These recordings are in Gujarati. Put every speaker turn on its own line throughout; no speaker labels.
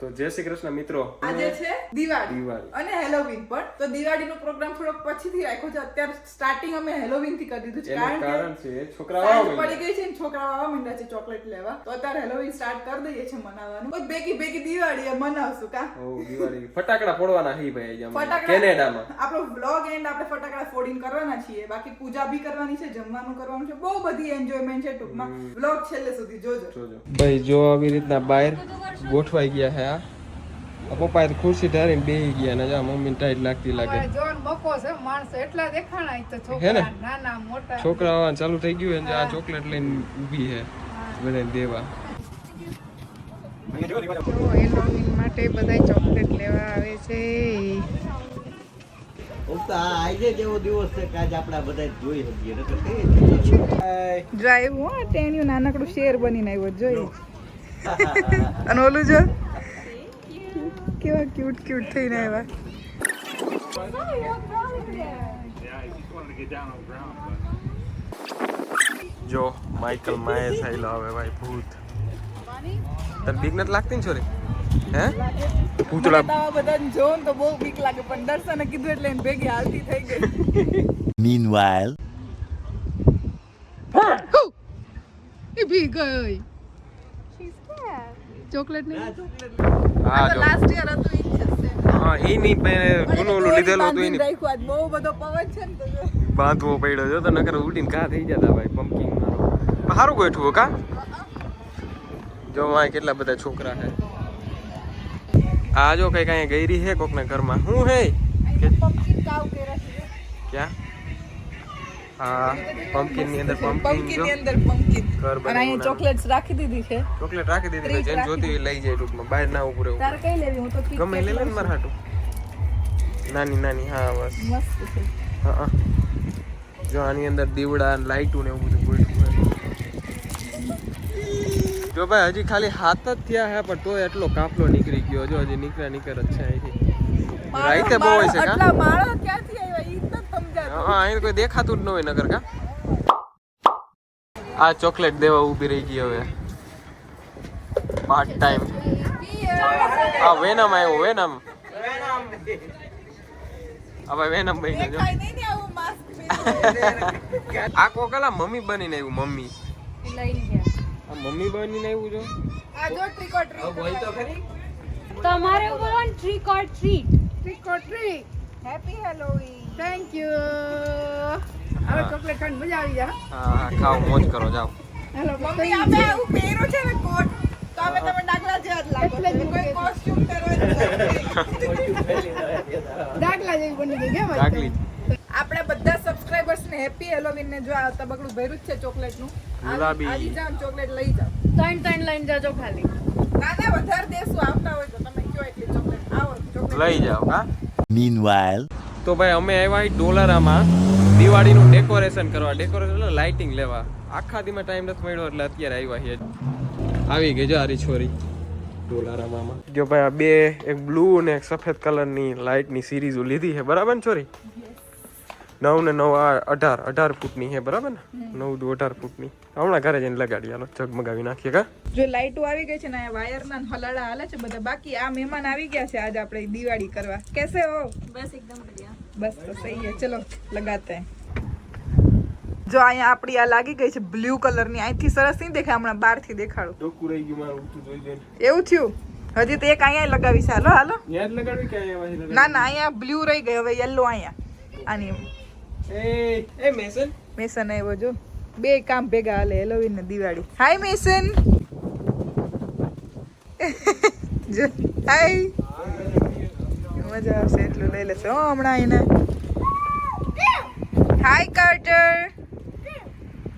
તો જય શ્રી કૃષ્ણ મિત્રો.
આજે છે દિવાળી.
દિવાળી.
અને હેલોવીન પણ. તો દિવાળીનો પ્રોગ્રામ થોડોક પછીથી રાખ્યો છે. અત્યારે સ્ટાર્ટિંગ અમે હેલોવીનથી કરી દીધું છે.
કારણ
કે
છોકરાઓ
પડી ગઈ છે ને છોકરાઓ આવવા માંડ્યા છે ચોકલેટ લેવા. તો અત્યારે હેલોવીન સ્ટાર્ટ કરી દઈએ છે મનાવવાનું. તો બેકી બેકી દિવાળી એ મનાવશું કા?
ઓ દિવાળી. ફટાકડા ફોડવાના હી ભાઈ આજે કેનેડામાં.
આપણો વ્લોગ એન્ડ આપણે ફટાકડા ફોડીને કરવાના છીએ. બાકી પૂજા બી કરવાની છે જમવાનું કરવાનું છે. બહુ બધી એન્જોયમેન્ટ છે ટૂંકમાં. વ્લોગ છેલ્લે સુધી જોજો.
જોજો. ભાઈ જો આવી રીતના બહાર ગોઠવાઈ ગયા છે આ. પપ્પા તો ખુરશી ધારીને બેહી ગયા ને જા મમ્મી ટાઈટ લાગતી લાગે.
અમારે જોન બકો છે માણસો એટલા દેખાણા તો
ને?
છોકરા નાના મોટા.
છોકરા ચાલુ થઈ ગયું છે આ ચોકલેટ લઈને ઊભી છે બધાને દેવા.
હેલોવીન માટે બધા ચોકલેટ લેવા આવે છે.
ફક્ત આજે જ દિવસ છે કે આજે બધા જોઈ શકીએ?
ડ્રાઈવ હો નાનકડું શેર બનીને આવ્યો જોઈ અને ઓલું જો. કેવા ક્યુટ ક્યુટ થઈને આવ્યા.
જો માઇકલ માય આઈલો હવે ભાઈ ભૂત. તને બીક નથી લાગતી ને છોરી? હે?
પૂતળા બધા જો ને તો બહુ બીક લાગે પણ દર્શને કીધું એટલે એને ભેગી હાલતી થઈ ગઈ.
મીનવાઇલ
ઈ ભી ગઈ ચોકલેટ નહીં
હા જો
લાસ્ટ યર હતું ઈ જ છે.
હા એ નહીં પણ જૂનું ઓલું લીધેલું હતું
બાંધીને
એની
રાખ્યું આજ. બહુ બધો પવન છે ને તો
બાંધવો પડ્યો જો તો નકર ઉડીને કા થઈ જતા ભાઈ પમ્પકિંગ મારો સારું ગોઠવું કા? જો વાય કેટલા બધા છોકરા છે. આ જો કઈ કઈ ગઈરી હે કોકના ઘરમાં. હું હે?
કાવ
હા પમ્પકિનની અંદર
પમ્પકિનની અંદર પમ્પકિન
ઘર
અને અહીંયા ચોકલેટ્સ રાખી દીધી છે.
ચોકલેટ રાખી દીધી
છે.
જેમ જોતી લઈ જાય ટૂંકમાં. બહાર ના ઉભું રહેવું
તારે કઈ લેવી? હું તો
ગમે લઈ લે ને મારા હાટું. નાની નાની હા બસ.
મસ્ત છે.
હા હા. જો આની અંદર દીવડા લાઈટું ને એવું બધું ગોઠવું છે. જો ભાઈ હજી ખાલી હાથ જ થયા હે પણ તોય એટલો કાફલો નીકળી ગયો. જો હજી નીકળ્યા નીકળ જ છે અહીંથી. રાઈતે બહુ હોય છે કા?
આટલા માળા ક્યાંથી આવ્યા ઈ જ નથી સમજાતું
હા અહીં કોઈ દેખાતું જ ન હોય નગર કા? આ ચોકલેટ દેવા ઊભી રહી ગઈ હવે. પાર્ટ ટાઈમ આ વેનમ આવ્યો વેનમ હવે વેનમ બની જો. આ કોકલા મમ્મી બનીને આવ્યું મમ્મી. આ મમ્મી બનીને આવ્યું જો.
આ જો trick તો ખરી.
તમારે બોલવાનું trick or treat trick or treat
happy Halloween.
Thank you હવે ચોકલેટ ખાઈને મજા આવી જા
હા? ખાઓ મોજ કરો જાઓ.
હેલો
મમ્મી અમે આવું છે ને કોટ તો અમે તમે ડાગલા જેવા જ લાગો
એટલે જ
છો. કોઈ
મૂકે.
costume પહેરવા જ નથી.
દાખલા જેવી બની ગઈ કેમ
ડાકલી.
આપણે બધા સબસ્ક્રાઇબર્સ ને હેપી હેલોવીન ને જો આ તબકડું ભર્યું જ છે ચોકલેટનું.
ગુલાબી.
આવી જાવ ચોકલેટ લઈ જાઓ.
ત્રણ ત્રણ લઈને જાજો ખાલી.
ના ના વધારે દેશું આવતા હોય તો તમે કયો એટલી ચોકલેટ આવો ચોકલેટ
લઈ જાઓ હા?
Meanwhile,
તો ભાઈ અમે આવ્યા ડોલારામાં. દિવાળીનું ડેકોરેશન કરવા. ડેકોરેશન એટલે લાઇટિંગ લેવા. આખા દીમાં ટાઈમ નથી મળ્યો એટલે અત્યારે આવ્યા છીએ. આવી ગઈ જો આરી છોરી. ડોલારામાં. જો ભાઈ આ બે એક બ્લુ અને એક સફેદ કલરની લાઇટની સિરીઝો લીધી છે. બરાબર ને છોરી? નવ ને નવ આ અઢાર. અઢાર ફૂટની છે બરાબર ને? નવ દુ અઢાર ફૂટની. હમણાં ઘરે જઈને લગાડી હાલો ઝગમગાવી નાખીએ કા?
જો લાઈટો આવી ગઈ છે ને વાયર વાયરના હલાડા હાલે છે બધા. બાકી આ મહેમાન આવી ગયા છે આજ આપણે દિવાળી કરવા. કેસે હો? બસ એકદમ બસ તો સહી હે ચલો લગાતે. જો અહીંયા આપણી આ લાગી ગઈ છે બ્લુ કલરની. અહીંથી સરસ નહીં દેખાય હમણાં બહારથી દેખાડું.
ડોકું રહી ગયું મારું ઊંચું જોઈ જોઈને.
એવું થયું? હજી તો એક અહીંયા લગાવી છે. હાલો હાલો.
ત્યાં લગાડવી કે અહીંયા
ના ના અહીંયા બ્લુ રહી ગઈ હવે યલો અહીંયા. આની
એ એ મેસન.
મેસન આવ્યો જો. બે કામ ભેગા હાલે હેલોવીન ને દિવાળી. હાય મેસન. જો હાય. મજા આવશે એટલું લઈ લેશે હમણાં એને હાય કાર્ટર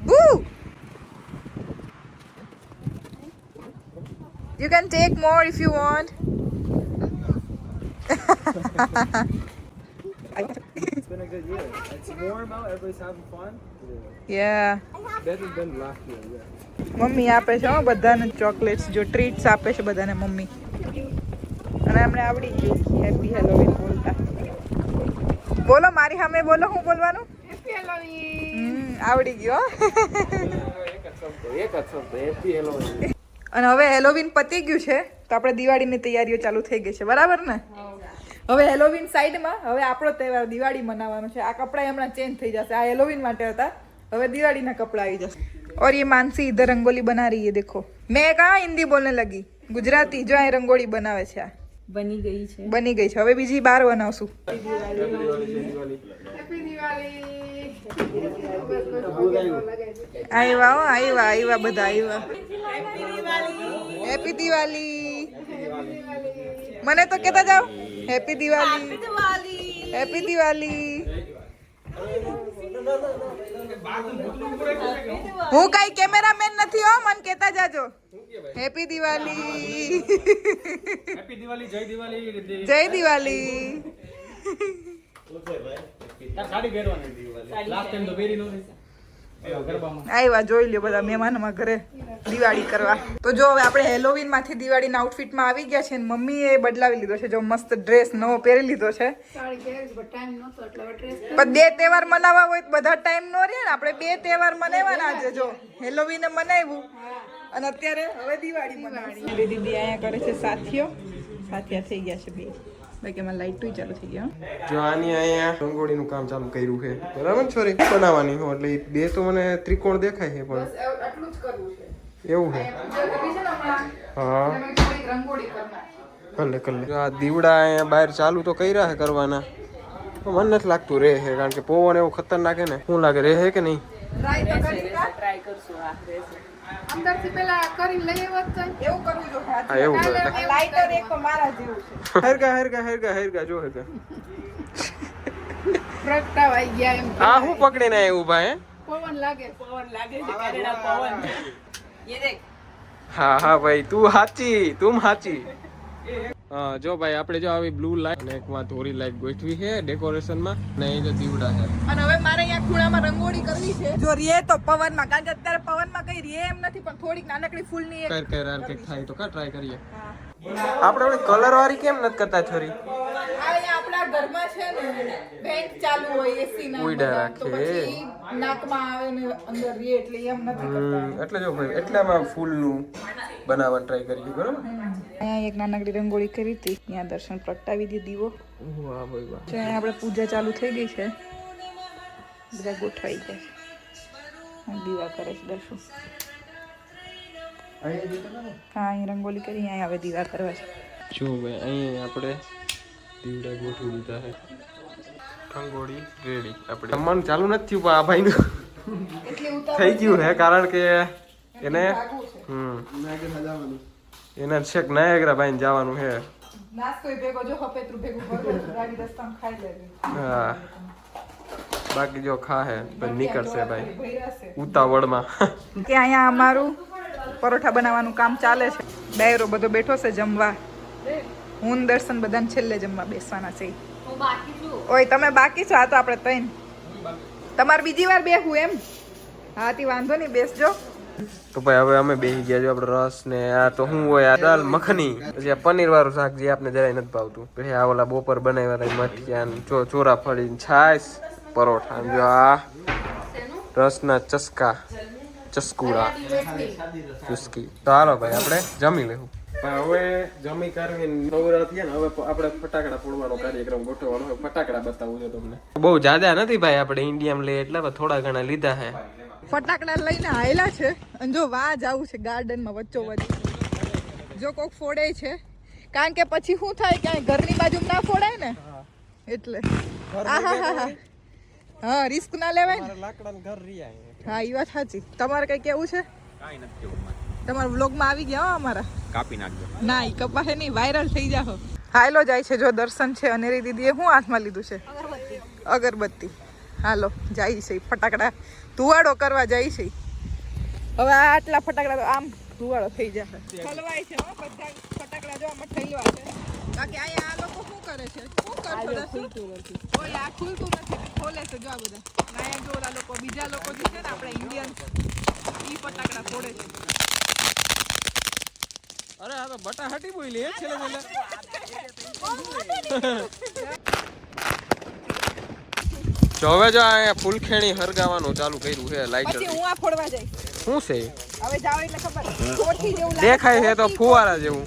બુ
fun.
Yeah.
Better than last year. Yeah.
Mummy આપે છે બધાને ચોકલેટ્સ જો ટ્રીટ્સ આપે છે બધાને મમ્મી અને એમને આવડી ગયું હેપી હેલોવીન બોલતા બોલો મારી સામે બોલો હું બોલવાનું
હેપી હેલોવીન
હમ, આવડી ગયો હો.
એક જ શબ્દ એક જ શબ્દ હેપી હેલોવીન
અને હવે હેલોવીન પતી ગયું છે તો આપણે દિવાળીની તૈયારીઓ ચાલુ થઈ ગઈ છે બરાબર ને હવે હેલોવીન સાઈડમાં હવે આપણો તહેવાર દિવાળી મનાવવાનો છે આ કપડાં હમણાં ચેન્જ થઈ જશે આ હેલોવીન માટે હતા હવે દિવાળીના કપડાં આવી જશે और ये मानसी इधर रंगोली बना रही है देखो मैं कहा हिंदी बोलने लगी ગુજરાતી જો અહીં રંગોળી બનાવે છે આ
બની ગઈ છે.
બની ગઈ છે. હવે બીજી બાર બનાવશું. આવ્યા હો આવ્યા આવ્યા બધા આવ્યા હેપી દિવાળી મને તો કેતા જાઓ હેપી દિવાળી હેપી દિવાળી હું કઈ કેમેરામેન નથી હો, મને કેતા જાજો. હેપી દિવાળી
દિવાળી જય દિવાળી
જય દિવાળી. આવ્યા જોઈ લ્યો બધા મહેમાનમાં ઘરે દિવાળી કરવા. તો જો હવે આપણે હેલોવીનમાંથી દિવાળીના આઉટફિટમાં આવી ગયા છે મમ્મીએ બદલાવી લીધો છે. જો મસ્ત ડ્રેસ નવો પહેરી લીધો છે. પણ બે તહેવાર મનાવવા હોય તો બધા ટાઈમ નો રહે ને. આપણે બે તહેવાર મનાવવાના છે જો. હેલોવીને મનાવ્યું. અને અત્યારે હવે દિવાળી મનાવી દીદી અહીંયા કરે છે સાથીઓ. સાથિયા થઈ ગયા છે બે. બાકી એમાં લાઈટો ચાલુ થઈ ગયા
જો આની અહીંયા રંગોળીનું કામ ચાલુ કર્યું છે. બરાબર છોરી બનાવવાની હો એટલે બે તો મને ત્રિકોણ દેખાય છે પણ
આટલું જ કરવું છે.
એવું છે?
છે.
હા કલે કલે આ દીવડા અહીંયા બહાર ચાલુ તો કર્યા છે કરવાના. મને નથી લાગતું રહે છે કારણ કે પવન એવો ખતરનાક છે ને. શું લાગે રહે કે નહીં?
ટ્રાય ટ્રાય કરશું આ અંદરથી પેલા કરી લઈ આવત એવું
હા એવું કરે.
લાઇટર એક
ભાઈ
પવન લાગે.
હા હા ભાઈ તું હાચી તું હાચી. જો ભાઈ આપણે જો આવી બ્લુ લાઈટ અને એકમાં ધોરી લાઈટ ગોઠવી છે ડેકોરેશનમાં ને એ જો દીવડા છે.
અને હવે મારે અહીંયા ખૂણામાં રંગોળી કરવી છે. જો રીએ તો પવનમાં કારણ કે અત્યારે પવનમાં કઈ રીએ એમ નથી પણ થોડીક નાનકડી ફૂલની ની
કર કર કંઈક થાય તો કા ટ્રાય કરીએ. આપણે ઓલી કલર વાળી કેમ નથી કરતા છોરી?
આપણા ઘરમાં છે ને વેન્ટ ચાલુ હોય એસી ના
ઉઈડા રાખે.
નાકમાં આવે ને અંદર રે એટલે એમ નથી કરતા.
એટલે જો ભાઈ એટલામાં ફૂલનું બનાવવાનું ટ્રાય કરીએ બરોબર?
અહીંયા એક નાનકડી રંગોળી કરી હતી. ત્યાં દર્શન પ્રગટાવી દી દીવો.
વાહ ભાઈ વાહ.
તો અહીંયા આપણે પૂજા ચાલુ થઈ ગઈ છે. બધા ગોઠવાઈ ગયા છે. દીવા કરે છે દર્શન. હા અહીં રંગોલી કરી અહીં હવે દીવા કરવા છે.
જો ભાઈ અહીં આપણે દીવડા ગોઠવી દીધા છે. રંગોળી રેડી આપણે. જમવાનું ચાલુ નથી થયું પણ આ ભાઈનું થઈ ગયું હે કારણ કે એને હમ. એને છેક નાયગરા ભાઈને જવાનું છે.
નાસ્તો ભેગો જો હપેતરું ભેગું બરોબર ગાડી રસ્તામાં ખાઈ લેવી
હા. બાકી જો ખા હે નીકળશે ભાઈ. ઉતાવળમાં.
કે અહીંયા અમારું પરોઠા બનાવવાનું કામ ચાલે છે. ડાયરો બધો બેઠો છે જમવા. હું દર્શન બધાને છેલ્લે જમવા બેસવાના છે.
છું.
ઓય તમે બાકી છો? આ તો આપણે તૈન તમારે બીજી વાર બેહું એમ? હા તી વાંધો નહીં બેસજો.
તો ભાઈ હવે અમે બેસી ગયા જો આપણે રસ ને આ તો હું હોય આ દાલ મખની. પછી આ પનીર વાળું શાક જે આપને જરાય નથી ભાવતું. પછી આ ઓલા બપોર બનાવ્યા મઠિયા ને ચોરા ફળી ને છાશ પરોઠા જો આ રસના ચસ્કા. ચસ્કુડા ચુસ્કી તો હાલો ભાઈ આપણે જમી લેવું. હવે જમી કરવી નવરા થયા ને હવે આપણે ફટાકડા ફોડવાનો કાર્યક્રમ ગોઠવવાનો હવે ફટાકડા બતાવું છે તમને. બહુ જાદા નથી ભાઈ આપણે ઇન્ડિયામાં લઈએ એટલે થોડા ઘણા લીધા છે
ફટાકડા લઈને આયેલા છે. અને જો વાહ જવું છે ગાર્ડનમાં વચ્ચો વચ્ચે જો કોક ફોડે છે. કારણ કે પછી શું થાય ક્યાંય ઘરની બાજુ ના ફોડાય ને? એટલે. આહાહાહા. હા રિસ્ક ના લેવાય ને.
લાકડા ઘર રહ્યા
હા એ વાત સાચી. તમારે કઈ કેવું છે?
કાંઈ નથી કેવું
તમારા વ્લોગમાં આવી ગયા હો અમારા?
કાપી નાખજો
ના એ કપાશે નહીં વાયરલ થઈ જાહો હાલો જાય છે જો દર્શન છે અનેરી દીદીએ શું હાથમાં લીધું છે? અગરબત્તી. હાલો જાય છે ફટાકડા. ધુવાડો કરવા જાય છે હવે આટલા ફટાકડા તો આમ ધુવાડો થઈ જશે. ઠલવાય છે હો બધા ફટાકડા જો આમાં ઠલવા છે. બાકી અહીંયા આ લોકો શું કરે છે? શું કરશો દર્શન ઓય આ ખુલતું નથી. ખોલે છે જો આ બધા. ના જો ઓલા લોકો બીજા લોકો જે છે ને આપણે ઇન્ડિયન ઈ ફટાકડા ફોડે છે.
અરે આ તો બટાહટી બોલી એ છેલ્લે છેલ્લે જો હવે જો અહીંયા ફૂલખેણી હરગાવાનું ચાલુ કર્યું છે લાઈટર
પછી હું આ ફોડવા જઈશ.
શું છે?
હવે જાવ એટલે ખબર. જેવું લાગે.
દેખાય છે તો ફુવારા જેવું.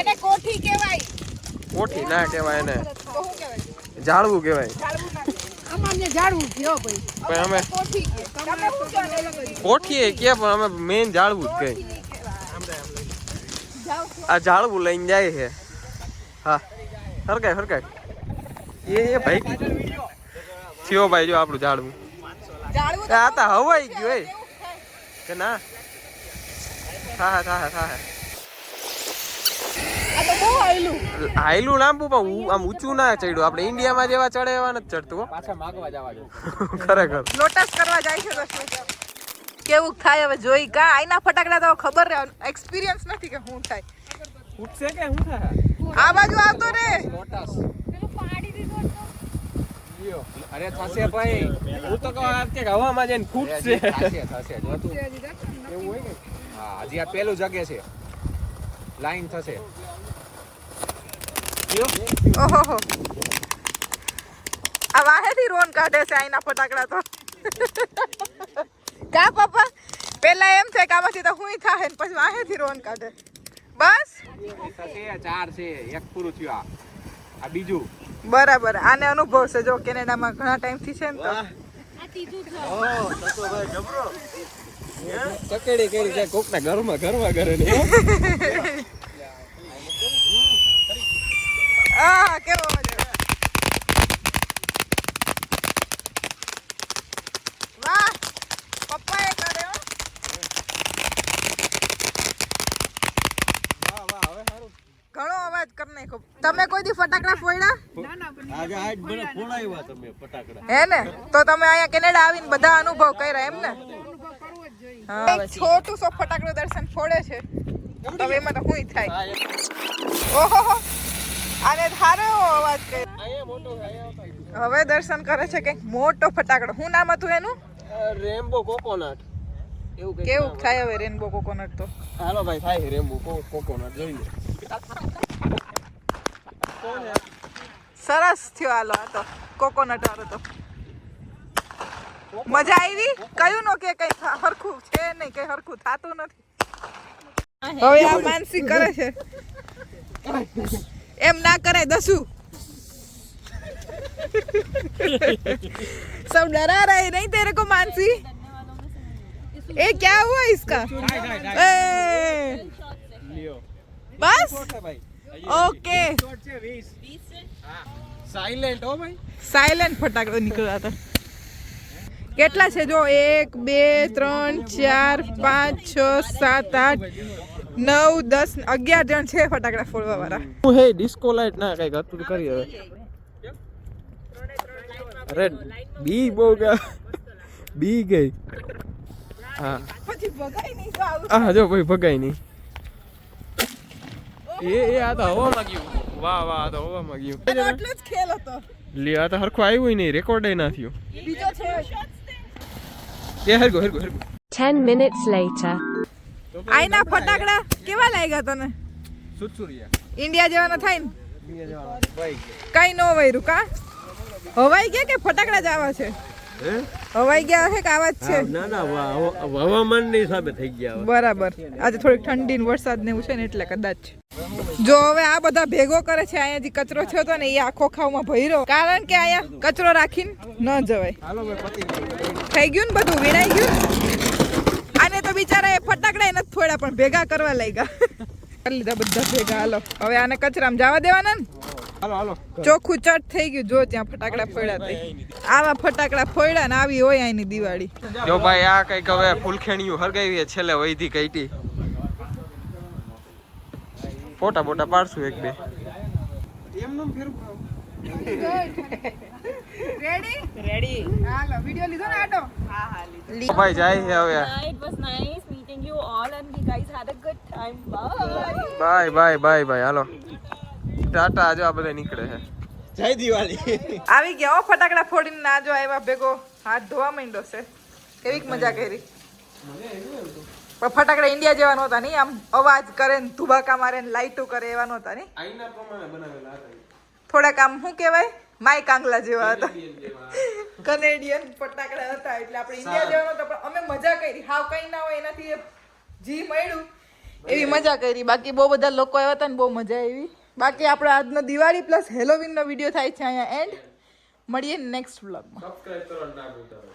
એને કોઠી કહેવાય.
કોઠી ના કહેવાય એને.
તો કહેવાય?
ઝાડવું કહેવાય.
ઝાડવું ના.
પણ અમે
કોઠી કહે. તમે શું કહો
કોઠી એ કે પણ અમે મેઈન ઝાડવું જ કહે આ ઝાડવું લઈને જાય છે. હા. હરકાય હરકાય એ ભાઈ થયો ભાઈ જો આપણું ઝાડવું. આ તો હવાઈ ગયું કે ના. હા હા હા
આ તો બહુ આયલું
હાઈલું લાંબુ પણ આમ ઊંચું ના ચડ્યું. આપણે ઇન્ડિયામાં જેવા ચડે એવા નથી ચડતું
પાછા માગવા જવા દો.
ખરેખર.
લોટસ કરવા જાય છે કેવું થાય હવે? જોઈ કા આઈના ફટાકડા તો ખબર રહે એક્સપિરિયન્સ નથી કે શું થાય.
ઉઠશે કે શું થાય?
આ બાજુ આવતો રે.
લોટસ.
પાડી દીધું
અરે થશે ભાઈ.
હું તો કહું આ કે હવામાં જઈને ફૂટશે
થશે થશે જો તું. હા હજી આ પેલું જગે છે. લાઈન થશે.
ઓહો આ વાહેથી રોન કાઢે છે આઈના ફટાકડા તો. કા પપ્પા પેલા એમ છે કે આમાંથી તો હું થાય ને પછી વાહેથી રોન કાઢે. બસ?
ચાર છે એક પૂરું થયું આ આ બીજું
બરાબર. આને અનુભવ છે જો કેનેડામાં ઘણા ટાઈમથી છે ને તો.
ચકેડી ત્રીજું છે
કોક ના છે કોકના ઘરમાં ઘરમાં કરે ને
qué કેવો મજા વાહ પપ્પાએ કર્યો ઘણો અવાજ કરી નાખ્યો તમે કોઈ દી ફટાકડા ફોડ્યા
આજે આજ મને ફોડાવ્યા તમે ફટાકડા
હે ને તો તમે અહીંયા કેનેડા આવીને બધા અનુભવ કર્યા એમ ને હા છોટું સો ફટાકડો દર્શન ફોડે છે હવે એમાં તો હુંય થાય ઓહો આને થારો અવાજ કરે હવે દર્શન કરે છે કંઈક મોટો ફટાકડો. શું નામ હતું એનું?
Rambo coconut. એવું
કેવું થાય હવે રેનબો કોકોનટ તો?
હાલો ભાઈ થાય રેમ્બો કોકોનટ જોઈ લે.
સરસ થયો હાલો આ તો કોકોનટ વાળો તો. મજા આવી? કયું નો કે કઈ હરખું છે નહીં કઈ હરખું થાતું નથી. હવે આ માનસી કરે છે. એમ ના કરાય દસુ सब डरा रहे नहीं तेरे को मानसी ए क्या हुआ इसका ए, बस ओके
સાયલેન્ટ હો ભાઈ
સાયલેન્ટ ફટાકડો નીકળ્યા હતા કેટલા છે જો એક બે ત્રણ ચાર પાંચ છ સાત આઠ નવ દસ અગિયાર જણ છે ફટાકડા ફોડવા વાળા.
હું હે ડિસ્કો લાઈટ ના કંઈક હતું કરી હવે. અરે બી બહુ ગયા બી ગઈ. હા.
પછી ભગાઈ નહીં તો આવું.
આ જો ભાઈ ભગાઈ નહીં. એ એ આ તો હવામાં ગયું વાહ વાહ આ તો હવામાં ગયું
એનો એટલો જ ખેલ હતો.
લે આ તો હરખું આવ્યું નહીં રેકોર્ડ ના થયું.
બીજો છે.
એ હરગો હરગો હરગો
10 minutes later.
આઈના ફટાકડા કેવા લાગ્યા તને? ઇન્ડિયા જેવાના થાય ને? કઈ નો વૈરું કા? હવાઈ ગયા કે ફટાકડા જ આવા છે? હવાઈ ગયા છે કે આવા જ છે?
ના ના હવામાનની હિસાબે થઈ ગયા
બરાબર. આજે થોડીક ઠંડી ને વરસાદ ને એવું છે ને એટલે કદાચ. જો હવે આ બધા ભેગો કરે છે અહીંયા જે કચરો થયો હતો ને એ આખો ખાવમાં ભર્યો. કારણ કે અહીંયા કચરો રાખીને ન જવાય. થઈ ગયું ને બધું? વીણાઈ ગયું? તો બિચારા એ ફટાકડા નથી થોડા પણ ભેગા કરવા લાગ્યા. કરી લીધા બધા ભેગા હાલો. હવે આને કચરામાં જવા દેવાના ને?
હાલો હાલો.
ચોખ્ખું ચટ થઈ ગયું જો ત્યાં ફટાકડા ફોડ્યા થઈ આવા ફટાકડા ફોડ્યા ને આવી હોય અહીંની દિવાળી.
જો ભાઈ આ કંઈક હવે ફૂલખેણીયું હરગાવી છેલ્લે વૈધી કઈટી. ફોટા બોટા પાડશું એક બે.
રેડી રેડી હાલો વિડિયો લીધો ને આટો? હા હા લીધો.
ભાઈ જાય છે હવે.
It was nice meeting you all and you guys had a good time Bye.
Bye bye bye bye હાલો. ટાટા આજો આ બધા નીકળે છે.
જય દિવાળી.
આવી ગયા ફટાકડા ફોડીને ના જો આવ્યા ભેગો. હાથ ધોવા માંડ્યો છે. કેવીક મજા કરી. પણ ફટાકડા ઇન્ડિયા જેવા નહોતા નહીં. આમ અવાજ કરે ને ધુબાકા મારે ને લાઈટો કરે એવા નહોતા નહીં.
આઈના પ્રમાણે બનાવેલા હતા
થોડાક આમ શું કહેવાય? માય કાંગલા જેવા હતા. કનેડિયન ફટાકડા હતા એટલે આપણે ઇન્ડિયા જેવા તો પણ અમે મજા કરી. હાવ કઈ ના હોય એનાથી જી મળ્યું. એવી મજા કરી. બાકી બહુ બધા લોકો આવ્યા હતા ને બહુ મજા આવી. બાકી આપણે આજનો દિવાળી પ્લસ હેલોવીનનો વીડિયો થાય છે અહીંયા એન્ડ મળીએ નેક્સ્ટ વ્લોગમાં
સબસ્ક્રાઇબ કરો ના ભૂલતા